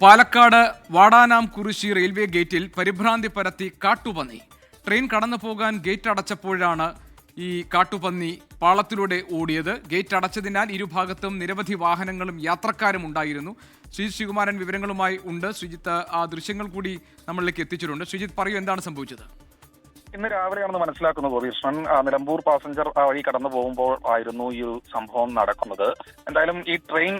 Palakkad വാടാനാം കുറിശി railway ഗേറ്റിൽ പരിഭ്രാന്തി പരത്തി കാട്ടുപന്നി. ട്രെയിൻ കടന്നു പോകാൻ ഗേറ്റ് അടച്ചപ്പോഴാണ് ഈ കാട്ടുപന്നി പാളത്തിലൂടെ ഓടിയത്. ഗേറ്റ് അടച്ചതിനാൽ ഇരുഭാഗത്തും നിരവധി വാഹനങ്ങളും യാത്രക്കാരും ഉണ്ടായിരുന്നു. ശ്രീജിത് ശ്രീകുമാരൻ വിവരങ്ങളുമായി ഉണ്ട്. ശ്രീജിത്ത് ആ ദൃശ്യങ്ങൾ കൂടി നമ്മളിലേക്ക് എത്തിച്ചിട്ടുണ്ട്. ശ്രീജിത്ത് പറയൂ എന്താണ് സംഭവിച്ചത്? ഇന്ന് രാവിലെയാണെന്ന് മനസ്സിലാക്കുന്നത് ഗോപീകൃഷ്ണൻ ആ, നിലമ്പൂർ പാസഞ്ചർ വഴി കടന്നു പോകുമ്പോൾ ആയിരുന്നു ഈ സംഭവം നടക്കുന്നത്. എന്തായാലും ഈ ട്രെയിൻ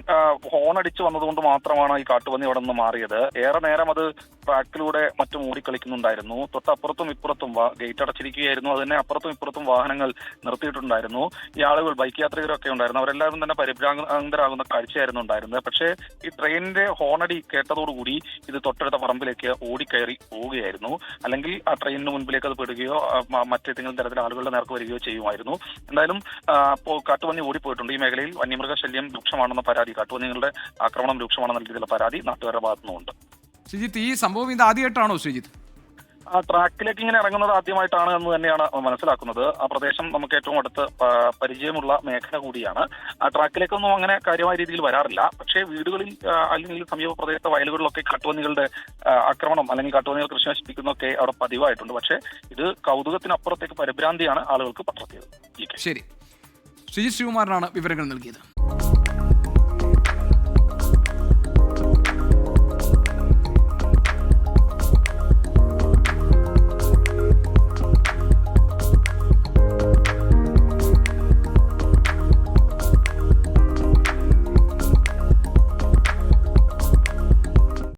ഹോൺ അടിച്ചു വന്നതുകൊണ്ട് മാത്രമാണ് ഈ കാട്ടുപന്നി അവിടെ നിന്ന് മാറിയത്. ഏറെ നേരം അത് ട്രാക്കിലൂടെ മറ്റും ഓടിക്കളിക്കുന്നുണ്ടായിരുന്നു തൊട്ടപ്പുറത്തും ഇപ്പുറത്തും ഗേറ്റ് അടച്ചിരിക്കുകയായിരുന്നു. അതിനെ അപ്പുറത്തും ഇപ്പുറത്തും വാഹനങ്ങൾ നിർത്തിയിട്ടുണ്ടായിരുന്നു. ഈ ആളുകൾ ബൈക്ക് യാത്രികരൊക്കെ ഉണ്ടായിരുന്നു. അവരെല്ലാവരും തന്നെ പരിഭ്രാന്തരാകുന്ന കാഴ്ചയായിരുന്നു ഉണ്ടായിരുന്നത്. പക്ഷേ ഈ ട്രെയിനിന്റെ ഹോണടി കേട്ടതോടുകൂടി ഇത് തൊട്ടടുത്ത പറമ്പിലേക്ക് ഓടിക്കയറി പോവുകയായിരുന്നു. അല്ലെങ്കിൽ ആ ട്രെയിനിന് മുൻപിലേക്ക് അത് പെടുകയോ മ- മറ്റേതെങ്കിലും തരത്തിൽ ആളുകളുടെ നേർക്ക് വരികയോ ചെയ്യുമായിരുന്നു. എന്തായാലും കാട്ടുപന്നി ഓടിപ്പോയിട്ടുണ്ട്. ഈ മേഖലയിൽ വന്യമൃഗ ശല്യം രൂക്ഷമാണെന്ന പരാതി കാട്ടുപന്നികളുടെ ആക്രമണം രൂക്ഷമാണെന്ന രീതിയിലുള്ള പരാതി നാട്ടുകാരുടെ ഭാഗത്തുനിന്നുണ്ട് ശ്രീജിത്ത് ഈ സംഭവം ഇത് ആദ്യമായിട്ടാണോ ശ്രീജിത്ത്? ട്രാക്കിലേക്ക് ഇങ്ങനെ ഇറങ്ങുന്നത് ആദ്യമായിട്ടാണ് എന്ന് തന്നെയാണ് മനസ്സിലാക്കുന്നത്. ആ പ്രദേശം നമുക്ക് ഏറ്റവും അടുത്ത് പരിചയമുള്ള മേഖല കൂടിയാണ്. ആ ട്രാക്കിലേക്കൊന്നും അങ്ങനെ കാര്യമായ രീതിയിൽ വരാറില്ല. പക്ഷേ വീടുകളിൽ അല്ലെങ്കിൽ സമീപ പ്രദേശത്തെ വയലുകളിലൊക്കെ കാട്ടുപന്നികളുടെ ആക്രമണം അല്ലെങ്കിൽ കാട്ടുപന്നികൾ കൃഷി നശിപ്പിക്കുന്നൊക്കെ അവിടെ പതിവായിട്ടുണ്ട്. പക്ഷേ ഇത് കൗതുകത്തിനപ്പുറത്തേക്ക് പരിഭ്രാന്തിയാണ് ആളുകൾക്ക് പടർത്തിയത്. ശരി. ശ്രീജിത്ത് ശിവകുമാറിനാണ് വിവരങ്ങൾ നൽകിയത്.